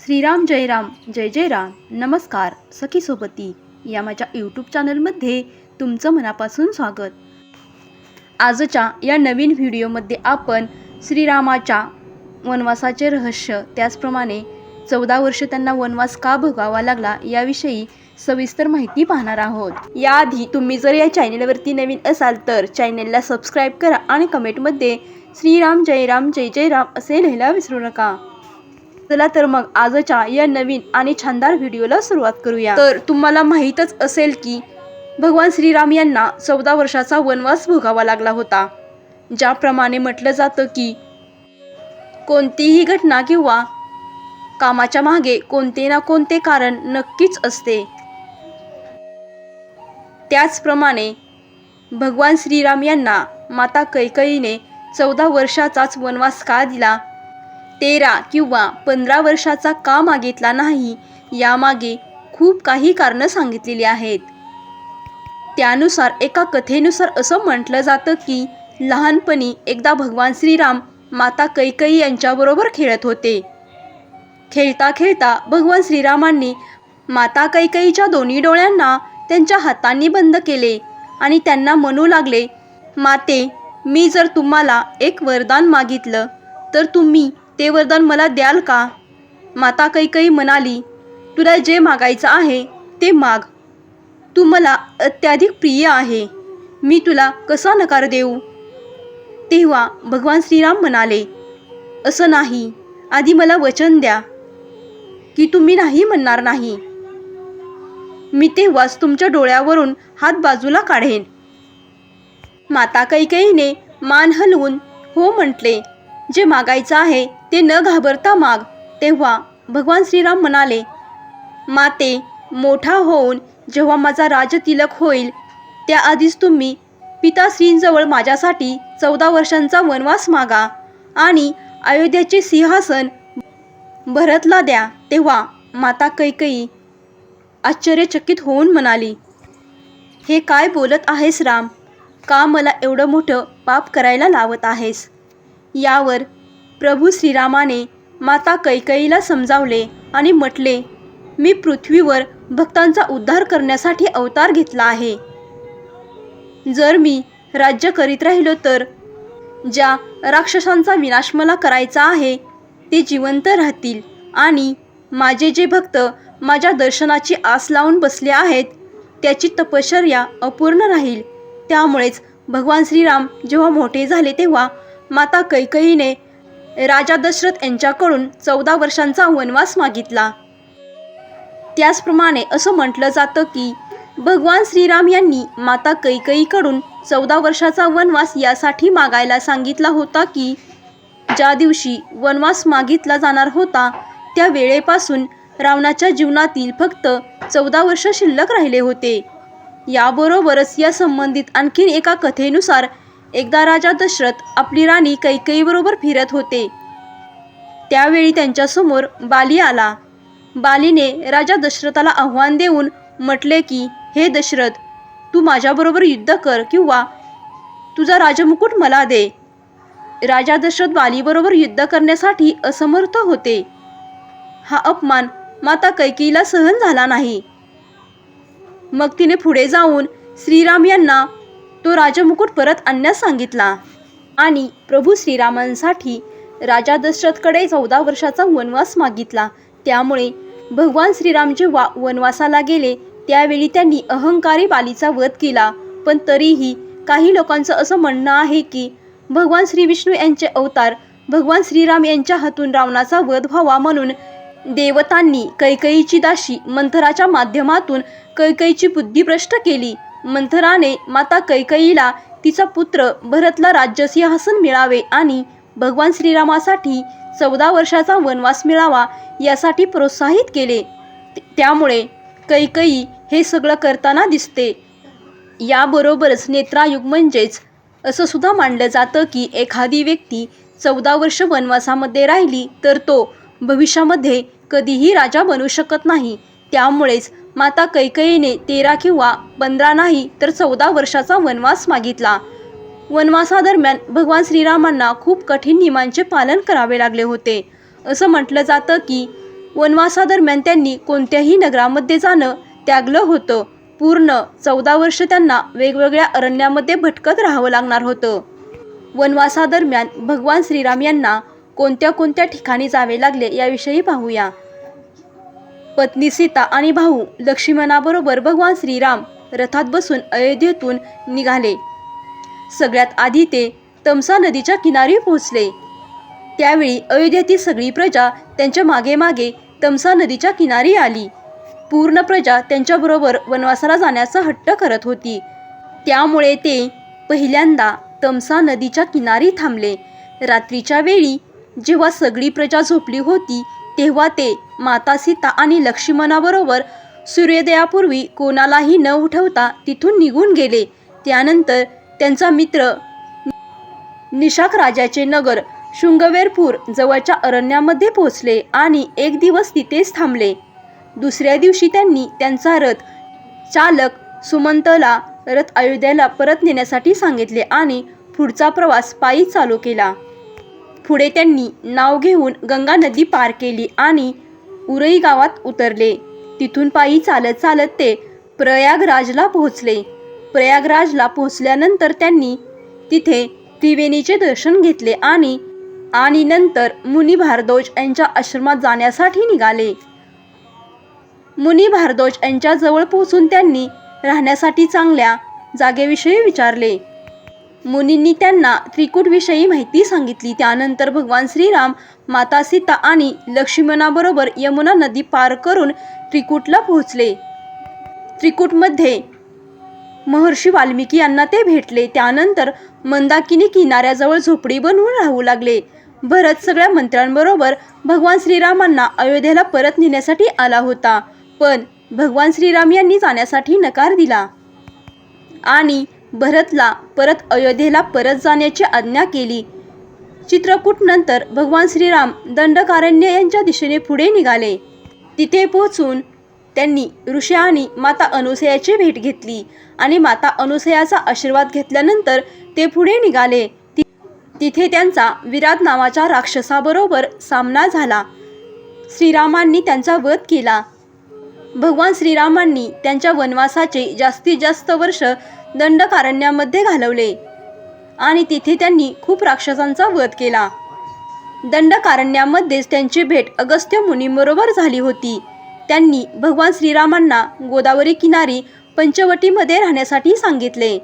श्रीराम जय राम जय जय राम. नमस्कार सखी सोबती. या माझ्या यूट्यूब चॅनलमध्ये तुमचं मनापासून स्वागत. आजच्या या नवीन व्हिडिओमध्ये आपण श्रीरामाच्या वनवासाचे रहस्य त्याचप्रमाणे चौदा वर्ष त्यांना वनवास का भोगावा लागला याविषयी सविस्तर माहिती पाहणार आहोत. याआधी तुम्ही जर या चॅनेलवरती नवीन असाल तर चॅनेलला सबस्क्राईब करा आणि कमेंटमध्ये श्रीराम जय राम जय जय राम असे लिहायला विसरू नका. चला तर मग आजच्या या नवीन आणि छानदार व्हिडिओला सुरुवात करूया. तर तुम्हाला माहीतच असेल की भगवान श्रीराम यांना चौदा वर्षाचा वनवास भोगावा लागला होता. ज्याप्रमाणे म्हटलं जातं की कोणतीही घटना किंवा कामाच्या मागे कोणते ना कोणते कारण नक्कीच असते. त्याचप्रमाणे भगवान श्रीराम यांना माता कैकईने चौदा वर्षाचाच वनवास का दिला? तेरा किंवा पंधरा वर्षाचा का मागितला नाही यामागे खूप काही कारणं सांगितलेली आहेत. त्यानुसार एका कथेनुसार असं म्हटलं जातं की लहानपणी एकदा भगवान श्रीराम माता कैकई यांच्याबरोबर खेळत होते. खेळता खेळता भगवान श्रीरामांनी माता कैकईच्या दोन्ही डोळ्यांना त्यांच्या हातांनी बंद केले आणि त्यांना म्हणू लागले माते मी जर तुम्हाला एक वरदान मागितलं तर तुम्ही ते वरदान मला द्याल का? माता कैकई म्हणाली तुला जे मागायचं आहे ते माग. तू मला अत्याधिक प्रिय आहे. मी तुला कसा नकार देऊ? तेव्हा भगवान श्रीराम म्हणाले असं नाही. आधी मला वचन द्या. की तुम्ही नाही म्हणणार नाही. मी तेव्हाच तुमच्या डोळ्यावरून हात बाजूला काढेन. माता कैकईने मान हलवून हो म्हटले जे मागायचं आहे ते न घाबरता माग. तेव्हा भगवान श्रीराम म्हणाले माते मोठा होऊन जेव्हा माझा राजतिलक होईल त्याआधीच तुम्ही पिताश्रींजवळ माझ्यासाठी चौदा वर्षांचा वनवास मागा आणि अयोध्याचे सिंहासन भरतला द्या. तेव्हा माता कैकई आश्चर्यचकित होऊन म्हणाली हे काय बोलत आहेस राम? का मला एवढं मोठं पाप करायला लावत आहेस? यावर प्रभू श्रीरामाने माता कैकईला समजावले आणि म्हटले मी पृथ्वीवर भक्तांचा उद्धार करण्यासाठी अवतार घेतला आहे. जर मी राज्य करीत राहिलो तर ज्या राक्षसांचा विनाश मला करायचा आहे ते जिवंत राहतील आणि माझे जे भक्त माझ्या दर्शनाची आस लावून बसले आहेत त्याची तपश्चर्या अपूर्ण राहील. त्यामुळेच भगवान श्रीराम जेव्हा मोठे झाले तेव्हा माता कैकईने राजा दशरथ यांच्याकडून चौदा वर्षांचा वनवास मागितला. त्याचप्रमाणे असं म्हटलं जातं की भगवान श्रीराम यांनी माता कैकईकडून चौदा वर्षाचा वनवास यासाठी मागायला सांगितला होता की ज्या दिवशी वनवास मागितला जाणार होता त्या वेळेपासून रावणाच्या जीवनातील फक्त चौदा वर्ष शिल्लक राहिले होते. याबरोबरच या संबंधित आणखीन एका कथेनुसार एकदा राजा दशरथ आपली राणी कैकईबरोबर फिरत होते. त्यावेळी त्यांच्यासमोर बाली आला. बालीने राजा दशरथाला आव्हान देऊन म्हटले की हे दशरथ तू माझ्याबरोबर युद्ध कर किंवा तुझा राजमुकुट मला दे. राजा दशरथ बालीबरोबर युद्ध करण्यासाठी असमर्थ होते. हा अपमान माता कैकेईला सहन झाला नाही. मग तिने पुढे जाऊन श्रीराम यांना तो राजमुकुट परत आणण्यास सांगितला. आणि प्रभू श्रीरामांसाठी राजा दशरथकडे चौदा वर्षाचा वनवास मागितला. त्यामुळे भगवान श्रीराम जेव्हा वनवासाला गेले. त्यावेळी त्यांनी अहंकारी बालीचा वध केला. पण तरीही काही लोकांचं असं म्हणणं आहे की भगवान श्री विष्णू यांचे अवतार भगवान श्रीराम यांच्या हातून रावणाचा वध व्हावा म्हणून देवतांनी कैकईची दाशी मंथराच्या माध्यमातून कैकईची बुद्धी भ्रष्ट केली. मंथराने माता कैकईला तिचा पुत्र भरतला राज्यसिंहासन मिळावे आणि भगवान श्रीरामासाठी चौदा वर्षाचा वनवास मिळावा यासाठी प्रोत्साहित केले. त्यामुळे कैकई हे सगळं करताना दिसते. याबरोबरच नेत्रायुग म्हणजेच असं सुद्धा मानलं जातं की एखादी व्यक्ती चौदा वर्ष वनवासामध्ये राहिली तर तो भविष्यामध्ये कधीही राजा बनू शकत नाही. त्यामुळेच माता कैकयीने तेरा किंवा पंधरा नाही तर चौदा वर्षाचा वनवास मागितला. वनवासादरम्यान भगवान श्रीरामांना खूप कठीण नियमांचे पालन करावे लागले होते. असं म्हटलं जातं की वनवासादरम्यान त्यांनी कोणत्याही नगरामध्ये जाणं त्यागलं होतं. पूर्ण चौदा वर्ष त्यांना वेगवेगळ्या अरण्यामध्ये भटकत राहावं लागणार होतं. वनवासादरम्यान भगवान श्रीराम यांना कोणत्या कोणत्या ठिकाणी जावे लागले याविषयी पाहूया. पत्नी सीता आणि भाऊ लक्ष्मणाबरोबर भगवान श्रीराम रथात बसून अयोध्येतून निघाले. सगळ्यात आधी ते तमसा नदीच्या किनारी पोहोचले. त्यावेळी अयोध्येतील सगळी प्रजा त्यांच्या मागे मागे तमसा नदीच्या किनारी आली. पूर्ण प्रजा त्यांच्याबरोबर वनवासाला जाण्याचा हट्ट करत होती. त्यामुळे ते पहिल्यांदा तमसा नदीच्या किनारी थांबले. रात्रीच्या वेळी जेव्हा सगळी प्रजा झोपली होती तेव्हा ते माता सीता आणि लक्ष्मणाबरोबर सूर्योदयापूर्वी कोणालाही न उठवता तिथून निघून गेले. त्यानंतर त्यांचा मित्र निशाक राजाचे नगर शृंगवेरपूर जवळच्या अरण्यामध्ये पोहोचले आणि एक दिवस तिथेच थांबले. दुसऱ्या दिवशी त्यांनी त्यांचा रथ चालक सुमंतला रथ अयोध्याला परत नेण्यासाठी सांगितले आणि पुढचा प्रवास पायी चालू केला. पुढे त्यांनी नाव घेऊन गंगा नदी पार केली आणि उरई गावात उतरले. तिथून पायी चालत चालत ते प्रयागराजला पोहोचले. प्रयागराजला पोहोचल्यानंतर त्यांनी तिथे त्रिवेणीचे दर्शन घेतले आणि आणि नंतर मुनी भारद्वाज यांच्या आश्रमात जाण्यासाठी निघाले. मुनी भारद्वाज यांच्याजवळ पोहोचून त्यांनी राहण्यासाठी चांगल्या जागेविषयी विचारले. मुनींनी त्यांना त्रिकूटविषयी माहिती सांगितली. त्यानंतर भगवान श्रीराम माता सीता आणि लक्ष्मणाबरोबर यमुना नदी पार करून त्रिकूटला पोहोचले. त्रिकूटमध्ये महर्षी वाल्मिकी यांना ते भेटले. त्यानंतर मंदाकिनी किनाऱ्याजवळ झोपडी बनवून राहू लागले. भरत सगळ्या मंत्र्यांबरोबर भगवान श्रीरामांना अयोध्येला परत नेण्यासाठी आला होता. पण भगवान श्रीराम यांनी जाण्यासाठी नकार दिला. आणि भरतला परत अयोध्येला परत जाण्याची आज्ञा केली. चित्रकूटनंतर भगवान श्रीराम दंडकारण्य यांच्या दिशेने पुढे निघाले. तिथे पोहोचून त्यांनी ऋषी आणि माता अनुसयाची भेट घेतली आणि माता अनुसयाचा आशीर्वाद घेतल्यानंतर ते पुढे निघाले. ति- तिथे त्यांचा विराट नावाच्या राक्षसाबरोबर सामना झाला. श्रीरामांनी त्यांचा वध केला. भगवान श्रीरामांनी त्यांच्या वनवासाचे जास्तीत जास्त वर्ष दंडकारण्यामध्ये घालवले. आणि तिथे त्यांनी खूप राक्षसांचा वध केला. दंडकारण्यामध्येच त्यांची भेट अगस्त्य मुनींबरोबर झाली होती. त्यांनी भगवान श्रीरामांना गोदावरी किनारी पंचवटीमध्ये राहण्यासाठी सांगितले.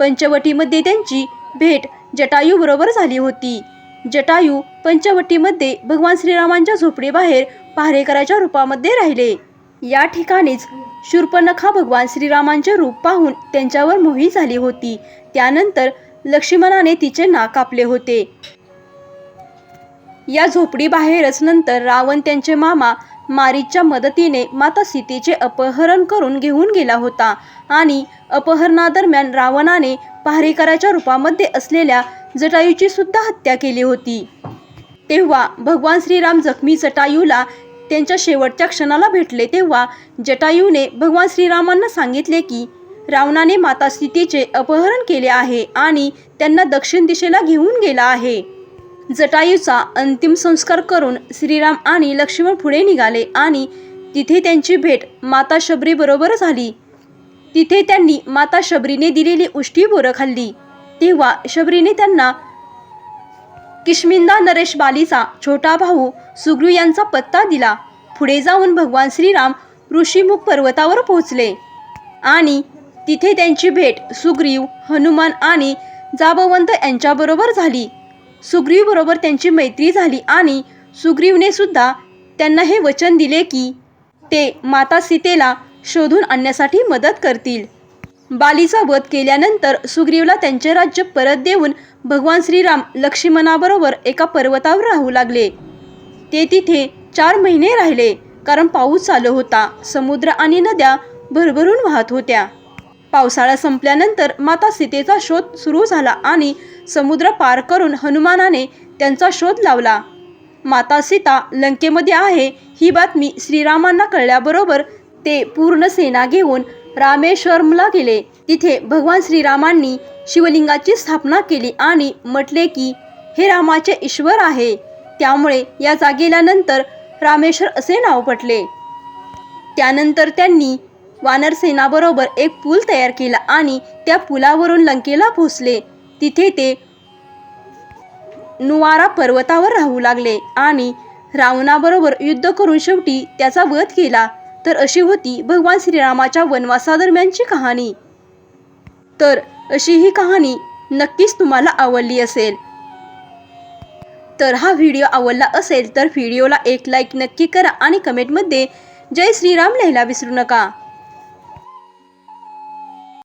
पंचवटीमध्ये त्यांची भेट जटायूबरोबर झाली होती. जटायू पंचवटीमध्ये भगवान श्रीरामांच्या झोपडीबाहेर पहारेकराच्या रूपामध्ये राहिले. या ठिकाणीच शूर्पणखा भगवान श्रीरामांचे रूप पाहून त्यांच्यावर मोही झाली होती. त्यानंतर लक्ष्मणाने तिचे नाक कापले होते. या झोपडीबाहेरच नंतर रावण त्यांचे मामा मारीच्या मदतीने माता सीतेचे अपहरण करून घेऊन गेला होता आणि अपहरणादरम्यान रावणाने पहारेकराच्या रूपामध्ये असलेल्या जटायूची सुद्धा हत्या केली होती. तेव्हा भगवान श्रीराम जखमी जटायूला त्यांच्या शेवटच्या क्षणाला भेटले तेव्हा जटायूने भगवान श्रीरामांना सांगितले की रावणाने माता सीतेचे अपहरण केले आहे आणि त्यांना दक्षिण दिशेला घेऊन गेला आहे. जटायूचा अंतिम संस्कार करून श्रीराम आणि लक्ष्मण पुढे निघाले आणि तिथे त्यांची भेट माता शबरीबरोबर झाली. तिथे त्यांनी माता शबरीने दिलेली उष्टी बोरं खाल्ली. तेव्हा शबरीने त्यांना किशमिंदा नरेश बालीचा छोटा भाऊ सुग्रू यांचा पत्ता दिला. पुढे जाऊन भगवान श्रीराम ऋषीमुख पर्वतावर पोहोचले. आणि तिथे त्यांची भेट सुग्रीव हनुमान आणि जाबवंत यांच्याबरोबर झाली. सुग्रीवबरोबर त्यांची मैत्री झाली आणि सुग्रीवने सुद्धा त्यांना हे वचन दिले की ते माता सीतेला शोधून आणण्यासाठी मदत करतील. बालीचा वध केल्यानंतर सुग्रीवला त्यांचे राज्य परत देऊन भगवान श्रीराम लक्ष्मणाबरोबर एका पर्वतावर राहू लागले. ते तिथे चार महिने राहिले कारण पाऊस चालू होता. समुद्र आणि नद्या भरभरून वाहत होत्या. पावसाळा संपल्यानंतर माता सीतेचा शोध सुरू झाला आणि समुद्र पार करून हनुमानाने त्यांचा शोध लावला. माता सीता लंकेमध्ये आहे ही बातमी श्रीरामांना कळल्याबरोबर ते पूर्ण सेना घेऊन रामेश्वरमला गेले. तिथे भगवान श्रीरामांनी शिवलिंगाची स्थापना केली आणि म्हटले की हे रामाचे ईश्वर आहे. त्यामुळे या जागेला नंतर रामेश्वर असे नाव पटले. त्यानंतर त्यांनी वानरसेनाबरोबर एक पूल तयार केला आणि त्या पुलावरून लंकेला पोचले तिथे ते नुवारा पर्वतावर राहू लागले आणि रावणाबरोबर युद्ध करून शेवटी त्याचा वध केला. तर अशी होती भगवान श्रीरामाच्या वनवासादरम्यानची कहाणी. तर अशी ही कहाणी नक्कीच तुम्हाला आवडली असेल. तर हा व्हिडिओ आवडला असेल तर व्हिडिओला एक लाईक नक्की करा आणि कमेंटमध्ये जय श्रीराम लिहायला विसरू नका.